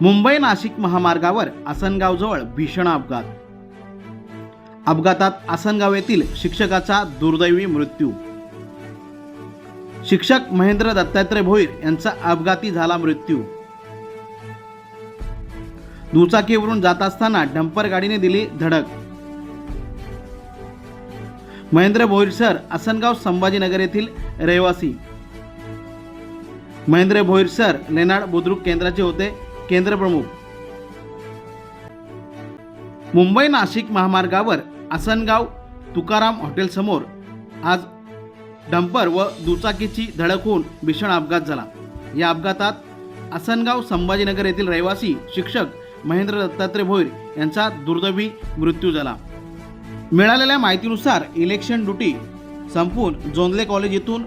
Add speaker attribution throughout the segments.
Speaker 1: मुंबई नाशिक महामार्गावर आसनगावजवळ भीषण अपघात. अपघातात आसनगाव येथील शिक्षकाचा दुर्दैवी मृत्यू. शिक्षक महेंद्र दत्तात्रय भोईर यांचा अपघाती झाला मृत्यू. दुचाकीवरून जात असताना डंपर गाडीने दिली धडक. महेंद्र भोईर सर आसनगाव संभाजीनगर येथील रहिवासी. महेंद्र भोईर सर लेनाड बुद्रुक केंद्राचे होते. केंद्रप्रमुख मुंबई नाशिक महामार्गावर आसनगाव तुकाराम हॉटेलसमोर आज डंपर व दुचाकीची धडक होऊन भीषण अपघात झाला. या अपघातात आसनगाव संभाजीनगर येथील रहिवासी शिक्षक महेंद्र दत्तात्रय भोईर यांचा दुर्दैवी मृत्यू झाला. मिळालेल्या माहितीनुसार इलेक्शन ड्युटी संपून जोंदले कॉलेज येथून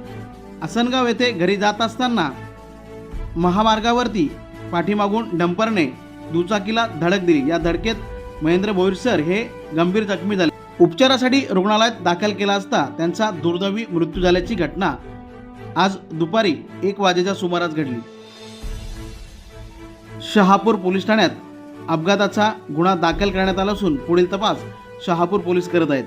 Speaker 1: आसनगाव येथे घरी जात असताना महामार्गावरती पाठीमागून डंपरने दुचाकीला धडक दिली. या धडकेत महेंद्र भोईरसर हे गंभीर जखमी झाले. उपचारासाठी रुग्णालयात दाखल केला असता त्यांचा दुर्दैवी मृत्यू झाल्याची घटना आज दुपारी एक वाजेच्या सुमारास घडली. शहापूर पोलीस ठाण्यात अपघाताचा गुन्हा दाखल करण्यात आला असून पुढील तपास शहापूर पोलीस करत आहेत.